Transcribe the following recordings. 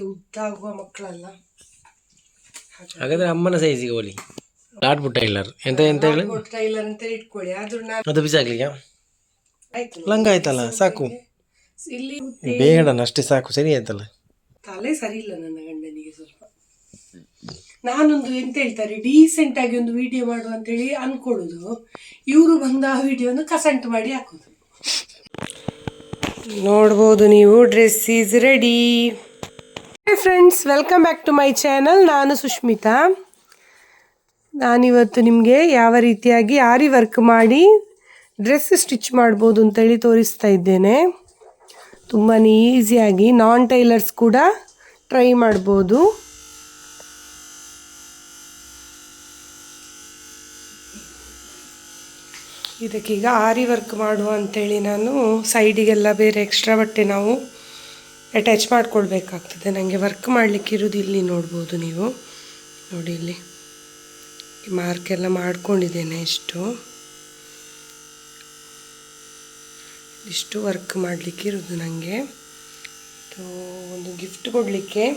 ಮತ್ತೆ ಉದ್ದಾಗುವ ಮಕ್ಕಳಲ್ಲ. ಹಾಗಾದ್ರೆ ಅಮ್ಮನ ಸೈಜಿಗೆ ಹೋಲಿ. ಲಾಟ್ ಬುಟ್ಟ ಟೈಲರ್ ಎಂತ ಎಂತ ಹೇಳಿ? ಟೈಲರ್ ಅಂತ ಇಟ್ಕೊಳ್ಳಿ. ಆದ್ರೂ ನಾನು ಅದು ಬಿಸಾಕ್ಲಿಕ್ಕೆ? ಆಯ್ತು ಲಂಗ ಆಯ್ತಲ್ಲ? ಸಾಕು. ಇಲ್ಲಿ ಬೇಡನ ಅಷ್ಟೇ ಸಾಕು. ಸರಿ ಆಯ್ತಲ್ಲ? ತಲೆ ಸರಿ ಇಲ್ಲ ನನ್ನ ಗಂಡನಿಗೆ ಸ್ವಲ್ಪ. ನಾನೊಂದು ಎಂತ ಹೇಳ್ತಾರೆ ಡೀಸೆಂಟ್ ಆಗಿ ಒಂದು ವಿಡಿಯೋ ಮಾಡು ಅಂತೇಳಿ ಅನ್ಕೊಳ್ಳುದು. ಇವರು ಬಂದ ಆ ವಿಡಿಯೋನ ಕಸಂಟ್ ಮಾಡಿ ಹಾಕೋದು. ನೋಡ್ಬೋದು ನೀವು. Dress is ready friends welcome back to my channel ನಾನು ಸುಷ್ಮಿತಾ ನಾನಿವತ್ತು ನಿಮಗೆ ಯಾವ ರೀತಿಯಾಗಿ ಆರಿ ವರ್ಕ್ ಮಾಡಿ ಡ್ರೆಸ್ ಸ್ಟಿಚ್ ಮಾಡ್ಬೋದು ಅಂತೇಳಿ ತೋರಿಸ್ತಾ ಇದ್ದೇನೆ. ತುಂಬಾ ಈಸಿಯಾಗಿ ನಾನ್ ಟೈಲರ್ಸ್ ಕೂಡ ಟ್ರೈ ಮಾಡ್ಬೋದು. ಇದಕ್ಕೀಗ ಆರಿ ವರ್ಕ್ ಮಾಡುವ ಅಂತೇಳಿ ನಾನು ಸೈಡಿಗೆಲ್ಲ ಬೇರೆ ಎಕ್ಸ್ಟ್ರಾ ಬಟ್ಟೆ ನಾವು ಅಟ್ಯಾಚ್ ಮಾಡ್ಕೊಳ್ಬೇಕಾಗ್ತದೆ. ನನಗೆ ವರ್ಕ್ ಮಾಡಲಿಕ್ಕೆ ಇರೋದು ಇಲ್ಲಿ ನೋಡ್ಬೋದು ನೀವು. ನೋಡಿ ಇಲ್ಲಿ. ಮಾರ್ಕ್ ಎಲ್ಲ ಮಾಡ್ಕೊಂಡಿದ್ದೇನೆ ಇಷ್ಟು. ಇಷ್ಟು ವರ್ಕ್ ಮಾಡಲಿಕ್ಕೆ ಇರೋದು ನನಗೆ ಇದು ಒಂದು ಗಿಫ್ಟ್ ಕೊಡಲಿಕ್ಕೆ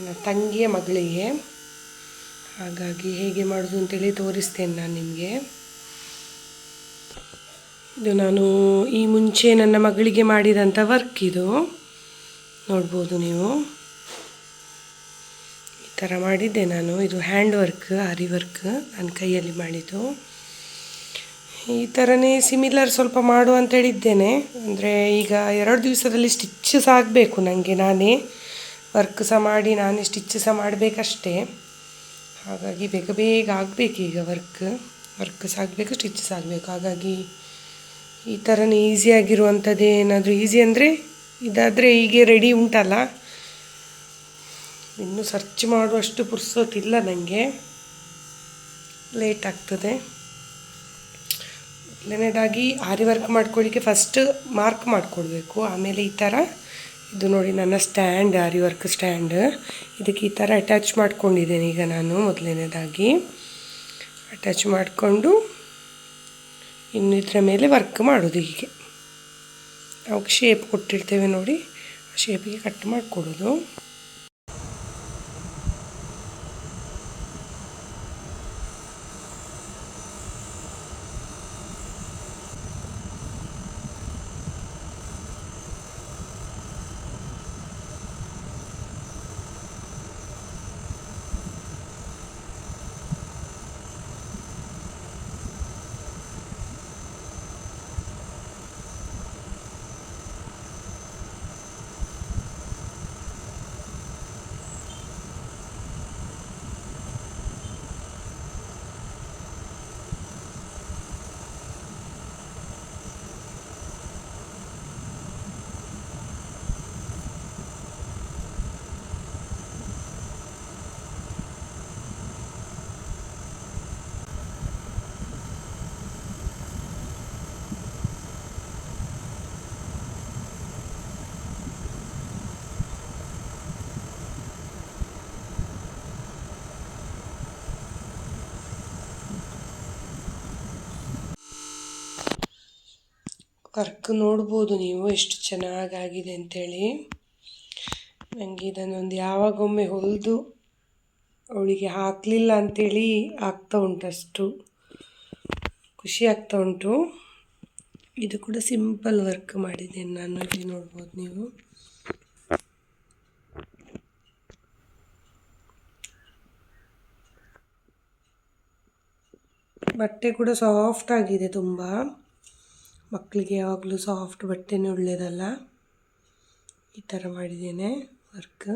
ನನ್ನ ತಂಗಿಯ ಮಗಳಿಗೆ. ಹಾಗಾಗಿ ಹೇಗೆ ಮಾಡೋದು ಅಂತೇಳಿ ತೋರಿಸ್ತೇನೆ ನಾನು ನಿಮಗೆ. ಇದು ನಾನು ಈ ಮುಂಚೆ ನನ್ನ ಮಗಳಿಗೆ ಮಾಡಿದಂಥ ವರ್ಕ್ ಇದು. ನೋಡ್ಬೋದು ನೀವು. ಈ ಥರ ಮಾಡಿದ್ದೆ ನಾನು. ಇದು ಹ್ಯಾಂಡ್ ವರ್ಕ್ ಆರಿ ವರ್ಕ್ ನನ್ನ ಕೈಯಲ್ಲಿ ಮಾಡಿದ್ದು. ಈ ಥರನೇ ಸಿಮಿಲರ್ ಸ್ವಲ್ಪ ಮಾಡು ಅಂತ ಹೇಳಿದ್ದೇನೆ. ಅಂದರೆ ಈಗ ಎರಡು ದಿವಸದಲ್ಲಿ ಸ್ಟಿಚ್ ಆಗಬೇಕು ನನಗೆ ನಾನೇ. ವರ್ಕ್ ಸಹ ಮಾಡಿ ನಾನೇ ಸ್ಟಿಚ್ ಸಹ ಮಾಡಬೇಕಷ್ಟೇ. ಹಾಗಾಗಿ ಬೇಗ ಬೇಗ ಆಗಬೇಕು ಈಗ ವರ್ಕ್ ವರ್ಕ್ ಸಹ ಆಗಬೇಕು ಸ್ಟಿಚ್ ಆಗಬೇಕು. ಹಾಗಾಗಿ ಈ ಥರನೇ ಈಸಿಯಾಗಿರುವಂಥದ್ದು ಏನಾದರೂ ಈಸಿ ಅಂದರೆ ಇದಾದರೆ ಹೀಗೆ ರೆಡಿ ಉಂಟಲ್ಲ? ಇನ್ನು ಸರ್ಚ್ ಮಾಡುವಷ್ಟು ಪುರ್ಸೋತಿಲ್ಲ ನನಗೆ ಲೇಟ್ ಆಗ್ತದೆ. ಮೊದಲನೇದಾಗಿ ಆರಿ ವರ್ಕ್ ಮಾಡ್ಕೊಳ್ಳಿಕ್ಕೆ ಫಸ್ಟ್ ಮಾರ್ಕ್ ಮಾಡ್ಕೊಳ್ಬೇಕು. ಆಮೇಲೆ ಈ ಥರ ಇದು ನೋಡಿ ನನ್ನ ಸ್ಟ್ಯಾಂಡ್ ಆರಿ ವರ್ಕ್ ಸ್ಟ್ಯಾಂಡ್ ಇದಕ್ಕೆ ಈ ಥರ ಅಟ್ಯಾಚ್ ಮಾಡ್ಕೊಂಡಿದ್ದೇನೆ ಈಗ ನಾನು ಮೊದಲನೇದಾಗಿ. ಅಟ್ಯಾಚ್ ಮಾಡಿಕೊಂಡು ಇನ್ನು ಇದರ ಮೇಲೆ ವರ್ಕ್ ಮಾಡೋದು ಹೀಗೆ. ನಾವು ಶೇಪ್ ಕೊಟ್ಟಿರ್ತೇವೆ ನೋಡಿ. ಆ ಶೇಪಿಗೆ ಕಟ್ ಮಾಡಿಕೊಡೋದು. ವರ್ಕ್ ನೋಡ್ಬೋದು ನೀವು ಎಷ್ಟು ಚೆನ್ನಾಗಾಗಿದೆ ಅಂತೇಳಿ. ನನಗೆ ಇದನ್ನೊಂದು ಯಾವಾಗೊಮ್ಮೆ ಹೊಲಿದು ಅವಳಿಗೆ ಹಾಕಲಿಲ್ಲ ಅಂಥೇಳಿ ಆಗ್ತಾ ಉಂಟು ಅಷ್ಟು ಖುಷಿ ಆಗ್ತಾ ಉಂಟು. ಇದು ಕೂಡ ಸಿಂಪಲ್ ವರ್ಕ್ ಮಾಡಿದ್ದೇನೆ ನಾನು ಇಲ್ಲಿ ನೋಡ್ಬೋದು ನೀವು. ಬಟ್ಟೆ ಕೂಡ ಸಾಫ್ಟ್ ಆಗಿದೆ ತುಂಬ. ಮಕ್ಕಳಿಗೆ ಯಾವಾಗಲೂ ಸಾಫ್ಟ್ ಬಟ್ಟೆನೇ ಒಳ್ಳೆಯದಲ್ಲ ಈ ಥರ ಮಾಡಿದ್ದೇನೆ ವರ್ಕ್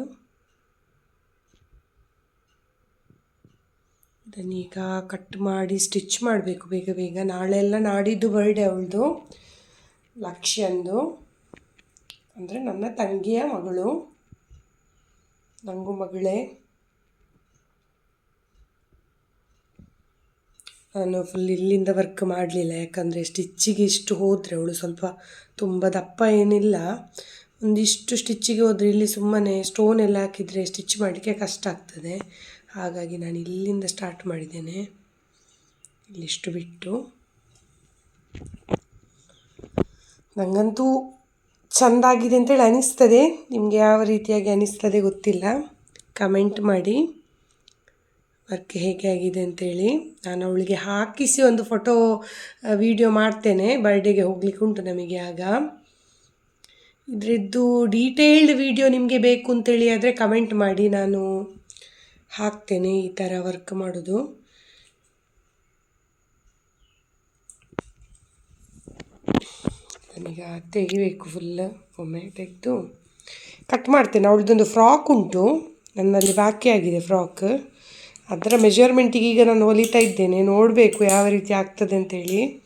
ಇದನ್ನೀಗ ಕಟ್ ಮಾಡಿ ಸ್ಟಿಚ್ ಮಾಡಬೇಕು ಬೇಗ ಬೇಗ. ನಾಳೆ ಎಲ್ಲ ನಾಡಿದ್ದು ಬರ್ಡೇ ಅವಳದು, ಲಕ್ಷ್ಯಂದು. ಅಂದರೆ ನನ್ನ ತಂಗಿಯ ಮಗಳು. ನನಗೂ ಮಗಳೇ. ನಾನು ಫುಲ್ ಇಲ್ಲಿಂದ ವರ್ಕ್ ಮಾಡಲಿಲ್ಲ. ಯಾಕಂದರೆ ಸ್ಟಿಚ್ಚಿಗೆ ಇಷ್ಟು ಹೋದರೆ ಅವಳು ಸ್ವಲ್ಪ ತುಂಬ ದಪ್ಪ ಏನಿಲ್ಲ. ಒಂದಿಷ್ಟು ಸ್ಟಿಚ್ಚಿಗೆ ಹೋದರೆ ಇಲ್ಲಿ ಸುಮ್ಮನೆ ಸ್ಟೋನ್ ಎಲ್ಲ ಹಾಕಿದರೆ ಸ್ಟಿಚ್ ಮಾಡಲಿಕ್ಕೆ ಕಷ್ಟ ಆಗ್ತದೆ. ಹಾಗಾಗಿ ನಾನು ಇಲ್ಲಿಂದ ಸ್ಟಾರ್ಟ್ ಮಾಡಿದ್ದೇನೆ. ಇಲ್ಲಿಷ್ಟು ಬಿಟ್ಟು. ನನಗಂತೂ ಚೆಂದಾಗಿದೆ ಅಂತೇಳಿ ಅನಿಸ್ತದೆ. ನಿಮಗೆ ಯಾವ ರೀತಿಯಾಗಿ ಅನಿಸ್ತದೆ ಗೊತ್ತಿಲ್ಲ. ಕಮೆಂಟ್ ಮಾಡಿ. ವರ್ಕ್ ಹೇಗೆ ಆಗಿದೆ ಅಂತೇಳಿ ನಾನು ಅವಳಿಗೆ ಹಾಕಿಸಿ ಒಂದು ಫೋಟೋ ವಿಡಿಯೋ ಮಾಡ್ತೇನೆ. ಬರ್ಡೇಗೆ ಹೋಗ್ಲಿಕ್ಕೆ ಉಂಟು ನಮಗೆ ಆಗ. ಇದರದ್ದು ಡೀಟೇಲ್ಡ್ ವಿಡಿಯೋ ನಿಮಗೆ ಬೇಕು ಅಂತೇಳಿ ಆದರೆ ಕಮೆಂಟ್ ಮಾಡಿ ನಾನು ಹಾಕ್ತೇನೆ ಈ ಥರ ವರ್ಕ್ ಮಾಡೋದು. ನನಗೆ ತೆಗಿಬೇಕು ಫುಲ್ ಒಮ್ಮೆ ತೆಗೆದು. ಕಟ್ ಮಾಡ್ತೇನೆ. ಅವಳದೊಂದು ಫ್ರಾಕ್ ಉಂಟು. ನನ್ನಲ್ಲಿ ಬಾಕಿ ಆಗಿದೆ ಫ್ರಾಕ್ ಅದರ ಮೆಜರ್ಮೆಂಟಿಗೆ ಈಗ ನಾನು ಹೊಲಿತಾ ಇದ್ದೇನೆ. ನೋಡಬೇಕು ಯಾವ ರೀತಿ ಆಗ್ತದೆ ಅಂತೇಳಿ.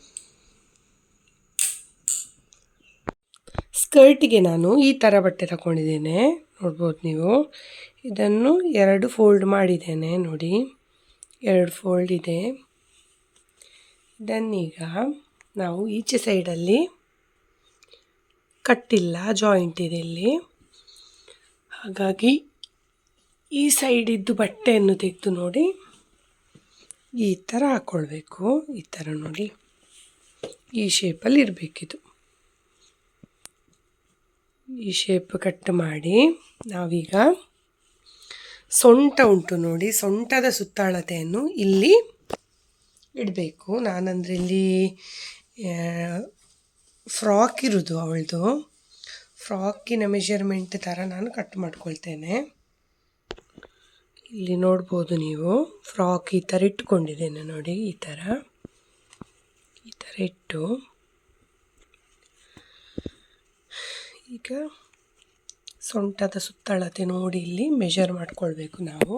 ಸ್ಕರ್ಟಿಗೆ ನಾನು ಈ ಥರ ಬಟ್ಟೆ ತಗೊಂಡಿದ್ದೇನೆ. ನೋಡ್ಬೋದು ನೀವು. ಇದನ್ನು ಎರಡು ಫೋಲ್ಡ್ ಮಾಡಿದ್ದೇನೆ. ನೋಡಿ. ಎರಡು ಫೋಲ್ಡ್ ಇದೆ. ಇದನ್ನೀಗ ನಾವು ಈಚೆ ಸೈಡಲ್ಲಿ ಕಟ್ಟಿಲ್ಲ ಜಾಯಿಂಟ್ ಇದೆ ಇಲ್ಲಿ. ಹಾಗಾಗಿ ಈ ಸೈಡಿದ್ದು ಬಟ್ಟೆಯನ್ನು ತೆಗೆದು ನೋಡಿ. ಈ ಥರ ಹಾಕ್ಕೊಳ್ಬೇಕು ಈ ಥರ ನೋಡಿ. ಈ ಶೇಪಲ್ಲಿ ಇರಬೇಕಿದು. ಈ ಶೇಪ್ ಕಟ್ ಮಾಡಿ ನಾವೀಗ ಸೊಂಟ ಉಂಟು ನೋಡಿ. ಸೊಂಟದ ಸುತ್ತಾಳತೆಯನ್ನು ಇಲ್ಲಿ ಇಡಬೇಕು. ನಾನಂದರೆ ಇಲ್ಲಿ ಫ್ರಾಕ್ ಇರೋದು ಅವಳದು. ಫ್ರಾಕಿನ ಮೆಷರ್ಮೆಂಟ್ ಥರ ನಾನು ಕಟ್ ಮಾಡ್ಕೊಳ್ತೇನೆ. ಇಲ್ಲಿ ನೋಡ್ಬೋದು ನೀವು. ಫ್ರಾಕ್ ಈ ಥರ ಇಟ್ಕೊಂಡಿದ್ದೇನೆ ನೋಡಿ, ಈ ಥರ. ಈ ಥರ ಇಟ್ಟು. ಈಗ ಸೊಂಟದ ಸುತ್ತಳತೆ ನೋಡಿ ಇಲ್ಲಿ ಮೆಷರ್ ಮಾಡ್ಕೊಳ್ಬೇಕು ನಾವು.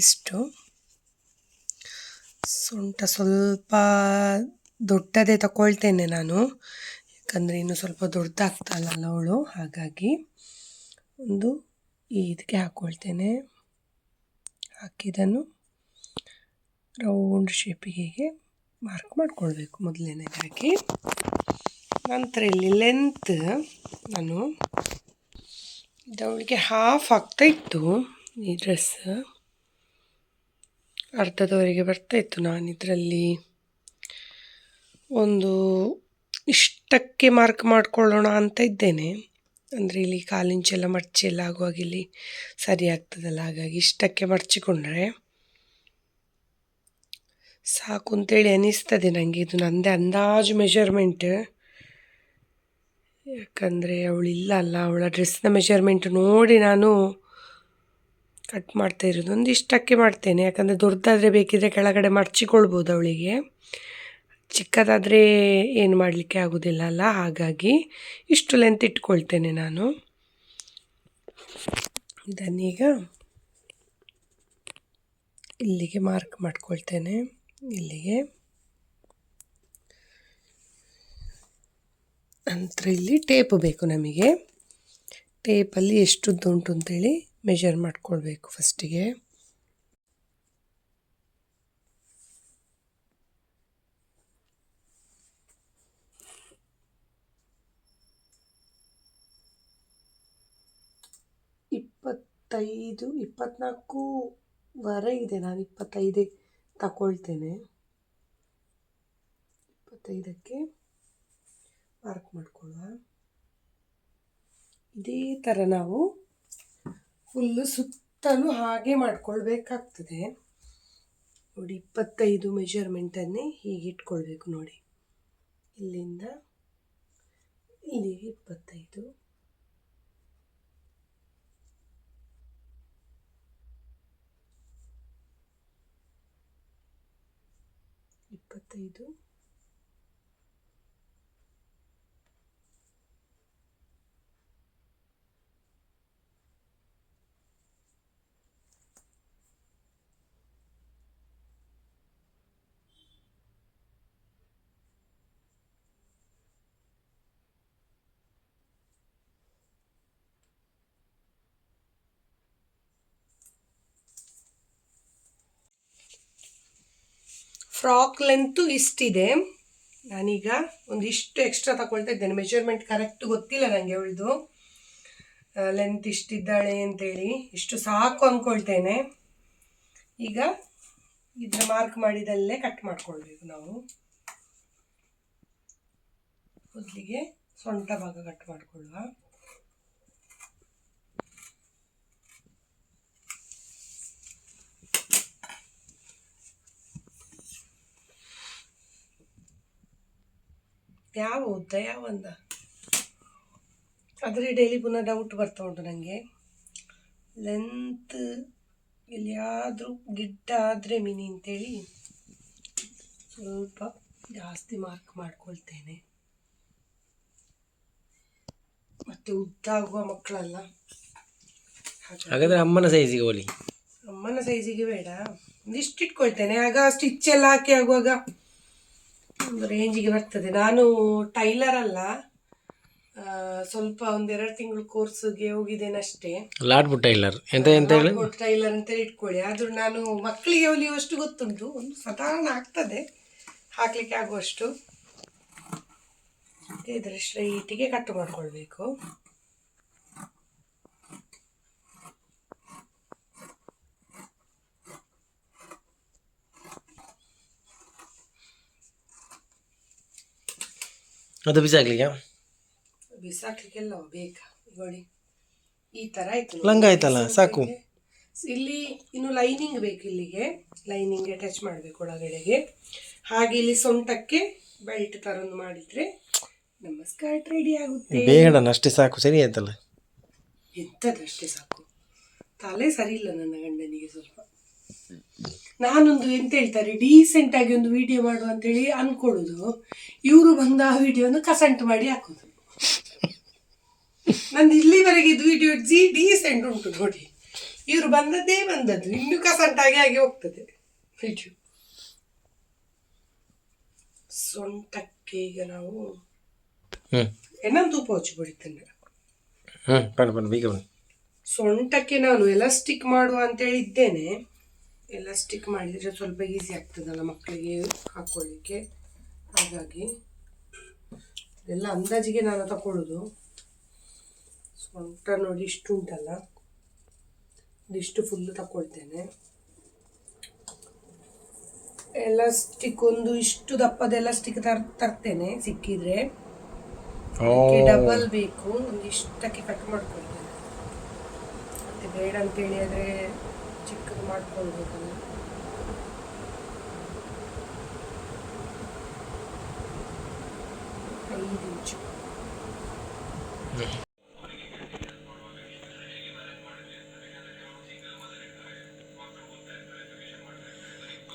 ಇಷ್ಟು. ಸೊಂಟ ಸ್ವಲ್ಪ ದೊಡ್ಡದೇ ತಗೊಳ್ತೇನೆ ನಾನು. ಯಾಕಂದರೆ ಇನ್ನು ಸ್ವಲ್ಪ ದೊಡ್ಡದಾಗ್ತಾಳಲ್ಲ ಅವಳು, ಹಾಗಾಗಿ ಒಂದು ಈ ಇದಕ್ಕೆ ಹಾಕ್ಕೊಳ್ತೇನೆ ಹಾಕಿದನ್ನು ರೌಂಡ್ ಶೇಪಿಗೆ ಹೀಗೆ ಮಾರ್ಕ್ ಮಾಡ್ಕೊಳ್ಬೇಕು ಮೊದಲನೇದಾಗಿ. ನಂತರ ಇಲ್ಲಿ ಲೆಂತ್ ನಾನು, ಇದು ಅವಳಿಗೆ ಹಾಫ್ ಆಗ್ತಾ ಇತ್ತು ಈ ಡ್ರೆಸ್ ಅರ್ಧದವರೆಗೆ ಬರ್ತಾ ಇತ್ತು ನಾನು ಇದರಲ್ಲಿ ಒಂದು ಇಷ್ಟಕ್ಕೆ ಮಾರ್ಕ್ ಮಾಡಿಕೊಳ್ಳೋಣ ಅಂತ ಇದ್ದೇನೆ. ಅಂದರೆ ಇಲ್ಲಿ ಕಾಲಿಂಚೆಲ್ಲ ಮಡಚಿ ಎಲ್ಲ ಆಗುವಾಗ ಇಲ್ಲಿ ಸರಿ ಆಗ್ತದಲ್ಲ, ಹಾಗಾಗಿ ಇಷ್ಟಕ್ಕೆ ಮಡಚಿಕೊಂಡ್ರೆ ಸಾಕು ಅಂತೇಳಿ ಅನಿಸ್ತದೆ ನನಗೆ ಇದು ನನ್ನದೇ ಅಂದಾಜು ಮೆಷರ್ಮೆಂಟ್ ಯಾಕಂದರೆ ಅವಳಿಲ್ಲ ಅಲ್ಲ, ಅವಳ ಡ್ರೆಸ್ನ ಮೆಷರ್ಮೆಂಟ್ ನೋಡಿ ನಾನು ಕಟ್ ಮಾಡ್ತಾ ಇರೋದು. ಒಂದು ಇಷ್ಟಕ್ಕೆ ಮಾಡ್ತೇನೆ. ಯಾಕಂದರೆ ದೊಡ್ಡದಾದರೆ ಬೇಕಿದ್ರೆ ಕೆಳಗಡೆ ಮಡಚಿಕೊಳ್ಬೋದು ಅವಳಿಗೆ. ಚಿಕ್ಕದಾದರೆ ಏನು ಮಾಡಲಿಕ್ಕೆ ಆಗೋದಿಲ್ಲ ಅಲ್ಲ? ಹಾಗಾಗಿ ಇಷ್ಟು ಲೆಂತ್ ಇಟ್ಕೊಳ್ತೇನೆ ನಾನು. ಇದನ್ನೀಗ ಇಲ್ಲಿಗೆ ಮಾರ್ಕ್ ಮಾಡ್ಕೊಳ್ತೇನೆ. ಇಲ್ಲಿಗೆ. ನಂತರ ಇಲ್ಲಿ ಟೇಪ್ ಬೇಕು ನಮಗೆ. ಟೇಪಲ್ಲಿ ಎಷ್ಟುದ್ದು ಉಂಟು ಅಂತೇಳಿ ಮೆಷರ್ ಮಾಡ್ಕೊಳ್ಬೇಕು ಫಸ್ಟಿಗೆ ಇಪ್ಪತ್ತೈದು ಇಪ್ಪತ್ನಾಲ್ಕೂವರೆ ಇದೆ, ನಾನು ಇಪ್ಪತ್ತೈದೇ ತಗೊಳ್ತೇನೆ ಇಪ್ಪತ್ತೈದಕ್ಕೆ ಮಾರ್ಕ್ ಮಾಡ್ಕೊಳ್ಳುವ. ಇದೇ ಥರ ನಾವು ಫುಲ್ಲು ಸುತ್ತಲೂ ಹಾಗೆ ಮಾಡ್ಕೊಳ್ಬೇಕಾಗ್ತದೆ. ನೋಡಿ ಇಪ್ಪತ್ತೈದು ಮೆಷರ್ಮೆಂಟನ್ನೇ ಹೀಗೆ ಇಟ್ಕೊಳ್ಬೇಕು ನೋಡಿ. ಇಲ್ಲಿಂದ ಇಲ್ಲಿಗೆ ಇಪ್ಪತ್ತೈದು. ಇಪ್ಪತ್ತೈದು. ಫ್ರಾಕ್ ಲೆಂತು ಇಷ್ಟಿದೆ. ನಾನೀಗ ಒಂದಿಷ್ಟು ಎಕ್ಸ್ಟ್ರಾ ತಗೊಳ್ತಾ ಇದ್ದೇನೆ. ಮೆಷರ್ಮೆಂಟ್ ಕರೆಕ್ಟ್ ಗೊತ್ತಿಲ್ಲ ನನಗೆ ಅವಳದು. ಲೆಂತ್ ಇಷ್ಟಿದ್ದಾಳೆ ಅಂತೇಳಿ. ಇಷ್ಟು ಸಾಕು ಅಂದ್ಕೊಳ್ತೇನೆ ಈಗ ಇದನ್ನ ಮಾರ್ಕ್ ಮಾಡಿದಲ್ಲೇ ಕಟ್ ಮಾಡ್ಕೊಳ್ಬೇಕು ನಾವು. ಮೊದಲಿಗೆ ಸೊಂಟ ಭಾಗ ಕಟ್ ಮಾಡ್ಕೊಳ್ಳುವ. ಯಾವ ಉದ್ದ ಯಾವ ಅಂದ? ಆದರೆ ಡೈಲಿ ಪುನಃ ಡೌಟ್ ಬರ್ತಾ ಉಂಟು ನನಗೆ ಲೆಂತ್ ಎಲ್ಲಿಯಾದರೂ ಗಿಡ್ಡ ಆದರೆ ಮಿನಿ ಅಂತೇಳಿ ಸ್ವಲ್ಪ ಜಾಸ್ತಿ ಮಾರ್ಕ್ ಮಾಡ್ಕೊಳ್ತೇನೆ. ಮತ್ತೆ ಉದ್ದಾಗುವ ಮಕ್ಕಳಲ್ಲ. ಹಾಗಾದ್ರೆ ಅಮ್ಮನ ಸೈಜಿಗೆ ಹೋಲಿ. ಅಮ್ಮನ ಸೈಜಿಗೆ ಬೇಡ. ಒಂದಿಷ್ಟು ಇಟ್ಕೊಳ್ತೇನೆ. ಆಗ ಸ್ಟಿಚ್ ಎಲ್ಲ ಹಾಕಿ ಆಗುವಾಗ ಒಂದು ರೇಂಜಿಗೆ ಬರ್ತದೆ. ನಾನು ಟೈಲರ್ ಅಲ್ಲ. ಸ್ವಲ್ಪ ಒಂದೆರಡು ತಿಂಗಳು ಕೋರ್ಸ್ಗೆ ಹೋಗಿದ್ದೇನೆ ಅಷ್ಟೇ. ಲಾಟ್ ಬುಟ್ಟ ಇಲ್ಲರ್ ಎಂತ ಎಂತ ಹೇಳಿ? ಟೈಲರ್ ಅಂತ ಇಟ್ಕೊಳ್ಳಿ. ಆದ್ರೂ ನಾನು ಮಕ್ಕಳಿಗೆ ಹೊಲಿಯುವಷ್ಟು ಗೊತ್ತುಂಟು. ಒಂದು ಸಾಧಾರಣ ಆಗ್ತದೆ. ಹಾಕ್ಲಿಕ್ಕೆ ಆಗುವಷ್ಟು. ಇದರ ಸ್ಟ್ರೈಟಿಗೆ ಕಟ್ ಮಾಡ್ಕೊಳ್ಬೇಕು. ಅದು ಬಿಸಾಕ್ಲಿಕ್ಕೆ ಬಿಸಾಕ್ಲಿಕ್ಕೆಲ್ಲ ಬೇಕಾ? ನೋಡಿ ಈ ತರ ಆಯ್ತು. ಲಂಗ ಆಯ್ತಲ್ಲ ಸಾಕು. ಇಲ್ಲಿ ಇನ್ನು ಲೈನಿಂಗ್ ಬೇಕು ಇಲ್ಲಿಗೆ. ಲೈನಿಂಗ್ ಅಟ್ಯಾಚ್ ಮಾಡಬೇಕು ಒಳಗಡೆಗೆ. ಹಾಗೆ ಇಲ್ಲಿ ಸೊಂಟಕ್ಕೆ ಬೆಲ್ಟ್ ತರೊಂದು ಮಾಡಿದ್ರೆ ನಮ್ಮ ಸ್ಕರ್ಟ್ ರೆಡಿ ಆಗುತ್ತೆ. ಬೇಡ ಅಷ್ಟೇ ಸಾಕು. ಸರಿ ಆಯ್ತಲ್ಲ? ಎಂಥದಷ್ಟೇ ಸಾಕು. ತಲೆ ಸರಿ ಇಲ್ಲ ನನ್ನ ಗಂಡನಿಗೆ ಸ್ವಲ್ಪ. ನಾನೊಂದು ಎಂತ ಹೇಳ್ತಾರೆ ಡೀಸೆಂಟ್ ಆಗಿ ಒಂದು ವಿಡಿಯೋ ಮಾಡುವ ಅಂತೇಳಿ ಅನ್ಕೊಳ್ಳುದು ಇವರು ಬಂದ ಆ ವಿಡಿಯೋನ ಕಸಂಟ್ ಮಾಡಿ ಹಾಕೋದು. ನಂದು ಇಲ್ಲಿವರೆಗೆ ಇದು ವಿಡಿಯೋ ಜಿ ಡೀಸೆಂಟ್ ಉಂಟು ನೋಡಿ. ಇವರು ಬಂದದ್ದೇ ಬಂದದ್ದು ಇನ್ನು ಕಸಂಟ್ ಆಗಿ ಆಗಿ ಹೋಗ್ತದೆ ವಿಡಿಯೋ ಸೊಂಟಕ್ಕೆ ಈಗ ನಾವು ಏನಂತೂ ಎಣ್ಣೆ ತೂಪ ಹಚ್ಚಿ ಬಿಡ್ತೇನೆ ಸೊಂಟಕ್ಕೆ ನಾನು ಎಲಾಸ್ಟಿಕ್ ಮಾಡುವ ಅಂತೇಳಿ ಇದ್ದೇನೆ ಎಲಾಸ್ಟಿಕ್ ಮಾಡಿದರೆ ಸ್ವಲ್ಪ ಈಸಿ ಆಗ್ತದಲ್ಲ ಮಕ್ಕಳಿಗೆ ಹಾಕ್ಕೊಳ್ಳಿಕ್ಕೆ ಹಾಗಾಗಿ ಎಲ್ಲ ಅಂದಾಜಿಗೆ ನಾನು ತಗೊಳ್ಳೋದು ಸೊಂಟ ನೋಡಿ ಇಷ್ಟು ಉಂಟಲ್ಲ. ಇದಿಷ್ಟು ಫುಲ್ಲು ತಗೊಳ್ತೇನೆ ಎಲಾಸ್ಟಿಕ್ ಒಂದು ಇಷ್ಟು ದಪ್ಪದೆಲ್ಲ ಸ್ಟಿಕ್ ತರ್ ತರ್ತೇನೆ ಸಿಕ್ಕಿದ್ರೆ. ಡಬಲ್ ಬೇಕು. ಒಂದು ಇಷ್ಟಕ್ಕೆ ಕಟ್ ಮಾಡ್ಕೊಳ್ತೇನೆ. ಮತ್ತೆ ಬೇಡ ಅಂತೇಳಿ ಆದರೆ ಮಾಡ್ಕೊಳ್ಬೇಕಲ್ಲ ಐದು ಇಂಚು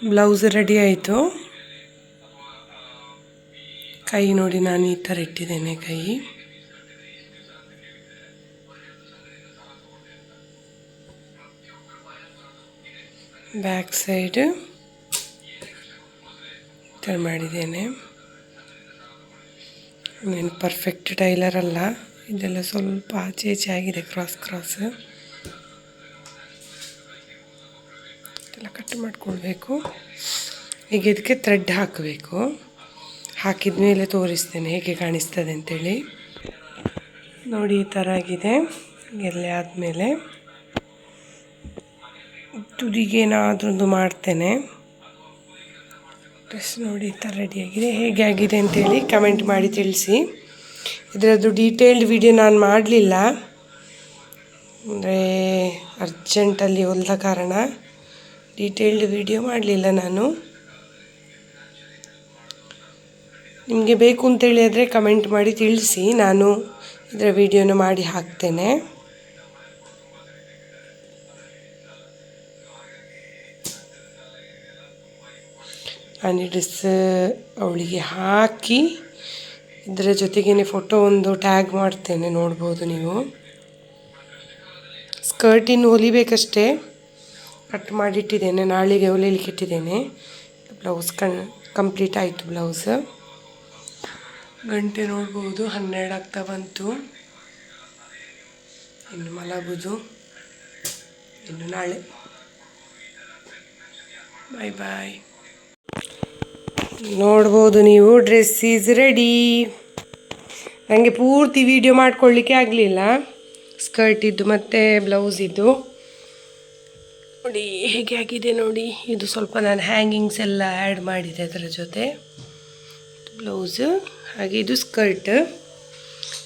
ಬ್ಲೌಸ್ ರೆಡಿ ಆಯಿತು. ಕೈ ನೋಡಿ ನಾನು ಈ ಥರ ಇಟ್ಟಿದ್ದೇನೆ ಕೈ. ಬ್ಯಾಕ್ ಸೈಡ್ ಥರ ಮಾಡಿದ್ದೇನೆ. ನೀನು ಪರ್ಫೆಕ್ಟ್ ಟೈಲರ್ ಅಲ್ಲ. ಇದೆಲ್ಲ ಸ್ವಲ್ಪ ಆಚೆ ಈಚೆ ಆಗಿದೆ ಕ್ರಾಸ್ ಕ್ರಾಸ್ ಇದೆಲ್ಲ ಕಟ್ ಮಾಡ್ಕೊಳ್ಬೇಕು. ಈಗ ಇದಕ್ಕೆ ಥ್ರೆಡ್ ಹಾಕಬೇಕು. ಹಾಕಿದ ಮೇಲೆ ತೋರಿಸ್ತೇನೆ ಹೇಗೆ ಕಾಣಿಸ್ತದೆ ಅಂತೇಳಿ. ನೋಡಿ ಈ ಥರ ಆಗಿದೆ. ಎಲ್ಲೇ ಆದಮೇಲೆ ತುದಿಗೆ ಏನಾದರೂ ಒಂದು ಮಾಡ್ತೇನೆ. ಡ್ರೆಸ್ ನೋಡಿ ಈ ಥರ ರೆಡಿಯಾಗಿದೆ ಹೇಗೆ ಆಗಿದೆ ಅಂತೇಳಿ ಕಮೆಂಟ್ ಮಾಡಿ ತಿಳಿಸಿ. ಇದರದ್ದು ಡೀಟೇಲ್ಡ್ ವಿಡಿಯೋ ನಾನು ಮಾಡಲಿಲ್ಲ. ಅಂದರೆ ಅರ್ಜೆಂಟಲ್ಲಿ ಹೊಲ್ದ ಕಾರಣ ಡೀಟೇಲ್ಡ್ ವಿಡಿಯೋ ಮಾಡಲಿಲ್ಲ ನಾನು. ನಿಮಗೆ ಬೇಕು ಅಂತೇಳಿ ಆದರೆ ಕಮೆಂಟ್ ಮಾಡಿ ತಿಳಿಸಿ. ನಾನು ಇದರ ವಿಡಿಯೋನ ಮಾಡಿ ಹಾಕ್ತೇನೆ. ಈ ಡ್ರೆಸ್ ಅವಳಿಗೆ ಹಾಕಿ, ಇದರ ಜೊತೆಗೇನೆ ಫೋಟೋ ಒಂದು ಟ್ಯಾಗ್ ಮಾಡ್ತೇನೆ, ನೋಡ್ಬೋದು ನೀವು. ಸ್ಕರ್ಟ್ ಹೊಲಿಬೇಕಷ್ಟೇ. ಕಟ್ ಮಾಡಿಟ್ಟಿದ್ದೇನೆ, ನಾಳೆಗೆ ಹೊಲಿಲಿಕ್ಕೆ ಇಟ್ಟಿದ್ದೇನೆ. ಬ್ಲೌಸ್ ಕಣ್ ಕಂಪ್ಲೀಟ್ ಆಯಿತು ಬ್ಲೌಸ್ ಗಂಟೆ ನೋಡ್ಬೋದು, ಹನ್ನೆರಡು ಆಗ್ತಾ ಬಂತು. ಇನ್ನು ಮಲಗುದು. ಇನ್ನು ನಾಳೆ. ಬಾಯ್ ಬಾಯ್ ನೋಡ್ಬೋದು ನೀವು ಡ್ರೆಸ್ ಈಸ್ ರೆಡಿ ನನಗೆ ಪೂರ್ತಿ ವಿಡಿಯೋ ಮಾಡ್ಕೊಳ್ಳಿಕ್ಕೆ ಆಗಲಿಲ್ಲ. ಸ್ಕರ್ಟ್ ಇದ್ದು ಮತ್ತು ಬ್ಲೌಸ್ ಇದ್ದು. ನೋಡಿ ಹೇಗೆ ಆಗಿದೆ ನೋಡಿ. ಇದು ಸ್ವಲ್ಪ ನಾನು ಹ್ಯಾಂಗಿಂಗ್ಸ್ ಎಲ್ಲ ಆ್ಯಡ್ ಮಾಡಿದೆ ಅದರ ಜೊತೆ. ಬ್ಲೌಸ್ ಹಾಗೆ ಇದು ಸ್ಕರ್ಟ್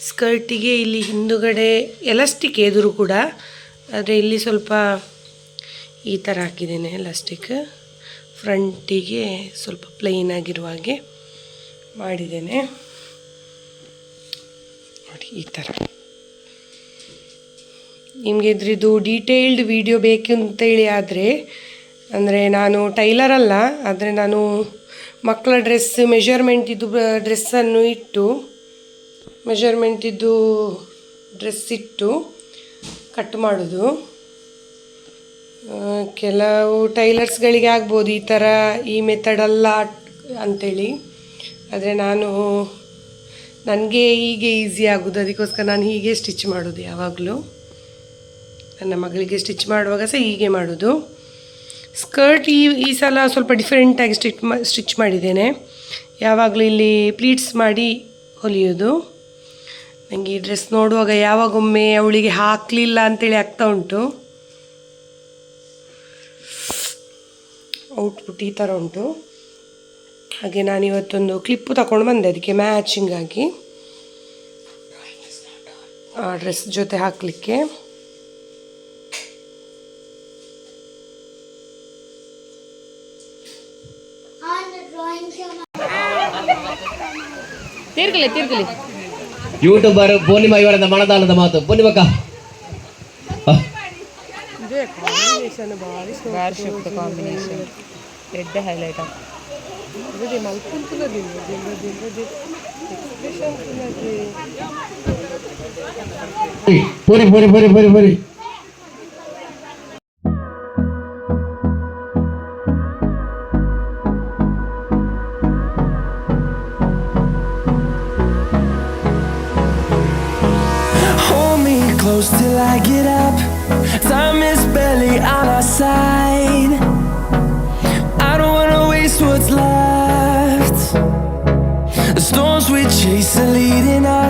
ಸ್ಕರ್ಟಿಗೆ ಇಲ್ಲಿ ಹಿಂದುಗಡೆ ಎಲಾಸ್ಟಿಕ್ ಎದುರು ಕೂಡ. ಆದರೆ ಇಲ್ಲಿ ಸ್ವಲ್ಪ ಈ ಥರ ಹಾಕಿದ್ದೇನೆ ಎಲಾಸ್ಟಿಕ್ ಫ್ರಂಟಿಗೆ ಸ್ವಲ್ಪ ಪ್ಲೈನ್ ಆಗಿರುವ ಹಾಗೆ ಮಾಡಿದ್ದೇನೆ. ನೋಡಿ, ಈ ಥರ ನಿಮಗೆ ಇದ್ರದ್ದು ಡೀಟೇಲ್ಡ್ ವಿಡಿಯೋ ಬೇಕು ಅಂತೇಳಿ ಆದರೆ, ಅಂದರೆ ನಾನು ಟೈಲರ್ ಅಲ್ಲ, ಆದರೆ ನಾನು ಮಕ್ಕಳ ಡ್ರೆಸ್ ಮೆಷರ್ಮೆಂಟಿದ್ದು ಡ್ರೆಸ್ಸನ್ನು ಇಟ್ಟು ಮೆಷರ್ಮೆಂಟಿದ್ದು ಡ್ರೆಸ್ ಇಟ್ಟು ಕಟ್ ಮಾಡೋದು. ಕೆಲವು ಟೈಲರ್ಸ್ಗಳಿಗೆ ಆಗ್ಬೋದು ಈ ಥರ ಈ ಮೆಥಡ್ ಅಲ್ಲ ಅಂಥೇಳಿ ಆದರೆ ನಾನು ನನಗೆ ಹೀಗೆ ಈಸಿ ಆಗೋದು, ಅದಕ್ಕೋಸ್ಕರ ನಾನು ಹೀಗೆ ಸ್ಟಿಚ್ ಮಾಡೋದು ಯಾವಾಗಲೂ. ನನ್ನ ಮಗಳಿಗೆ ಸ್ಟಿಚ್ ಮಾಡುವಾಗ ಸಹ ಹೀಗೆ ಮಾಡೋದು. ಸ್ಕರ್ಟ್ ಈ ಈ ಸಲ ಸ್ವಲ್ಪ ಡಿಫ್ರೆಂಟಾಗಿ ಸ್ಟಿಚ್ ಮಾ ಸ್ಟಿಚ್ ಮಾಡಿದ್ದೇನೆ. ಯಾವಾಗಲೂ ಇಲ್ಲಿ ಪ್ಲೀಟ್ಸ್ ಮಾಡಿ ಹೊಲಿಯೋದು. ನನಗೆ ಈ ಡ್ರೆಸ್ ನೋಡುವಾಗ ಯಾವಾಗೊಮ್ಮೆ ಅವಳಿಗೆ ಹಾಕಲಿಲ್ಲ ಅಂತೇಳಿ ಆಗ್ತಾ ಉಂಟು. ಔಟ್ಪುಟ್ ಈ ಥರ ಉಂಟು. ಹಾಗೆ ನಾನು ಇವತ್ತೊಂದು ಕ್ಲಿಪ್ಪು ತಗೊಂಡು ಬಂದೆ ಅದಕ್ಕೆ ಮ್ಯಾಚಿಂಗ್ ಆಗಿ. ಆ ಡ್ರೆಸ್ ಜೊತೆ ಹಾಕಲಿಕ್ಕೆ. ತಿರ್ಗಲಿ ತಿರ್ಗಲಿ. ಯೂಟ್ಯೂಬರ್ ಪೂರ್ಣಿಮಾ ಇವರ ಮನದಾಳದ ಮಾತು. ಪೂರ್ಣಿಮಕ್ಕ. ఇదే కాంబినేషన్ బారిష్ బారిష్ కాంబినేషన్ రెడ్ హైలైట్ ఇది మలుపుంటుందో దీనిలో దీనిలో దీనిలో ఎక్స్ప్రెషన్ పూరి పూరి పూరి పూరి పూరి on side. I don't wanna waste what's left. The storms we chase are leading us,